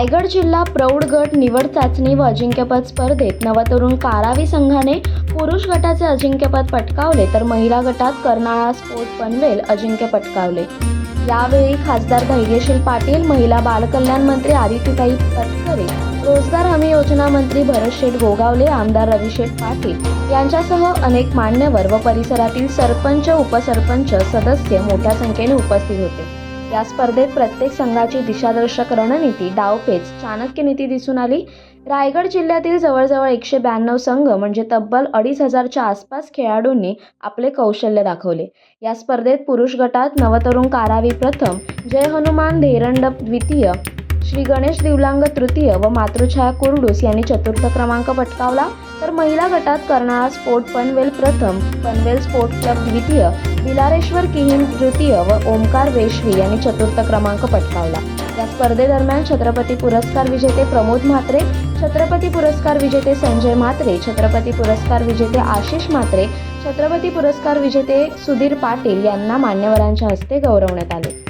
रायगड जिल्हा प्रौढ गट निवड चाचणी व अजिंक्यपद स्पर्धेत नवतरुण कारावी संघाने पुरुष गटाचे अजिंक्यपद पटकावले तर महिला गटात कर्नाळा स्पोर्ट पनवेल अजिंक्य पटकावले. यावेळी खासदार धैर्यशील पाटील महिला बालकल्याण मंत्री आदितीताई तटकरे रोजगार हमी योजना मंत्री भरत शेठ गोगावले आमदार रविशेठ पाटील यांच्यासह अनेक मान्यवर व परिसरातील सरपंच उपसरपंच सदस्य मोठ्या संख्येने उपस्थित होते. या स्पर्धेत प्रत्येक संघाची दिशादर्शक रणनीती डावपेच चाणक्य नीती दिसून आली. रायगड जिल्ह्यातील जवळजवळ एकशे ब्याण्णव संघ म्हणजे तब्बल अडीच हजारच्या आसपास खेळाडूंनी आपले कौशल्य दाखवले. या स्पर्धेत पुरुष गटात नवतरुण कारावी प्रथम जय हनुमान धेरंड द्वितीय श्री गणेश दिवलांग तृतीय व मातृछाया कुर्डूस यांनी चतुर्थ क्रमांक पटकावला. तर महिला गटात कर्नाळा स्पोर्ट पनवेल प्रथम पनवेल स्पोर्ट क्लब द्वितीय बिलारेश्वर किहिम तृतीय व ओमकार वेशवी यांनी चतुर्थ क्रमांक पटकावला. या स्पर्धेदरम्यान छत्रपती पुरस्कार विजेते प्रमोद म्हात्रे छत्रपती पुरस्कार विजेते संजय म्हात्रे छत्रपती पुरस्कार विजेते आशिष म्हात्रे छत्रपती पुरस्कार विजेते सुधीर पाटील यांना मान्यवरांच्या हस्ते गौरवण्यात आले.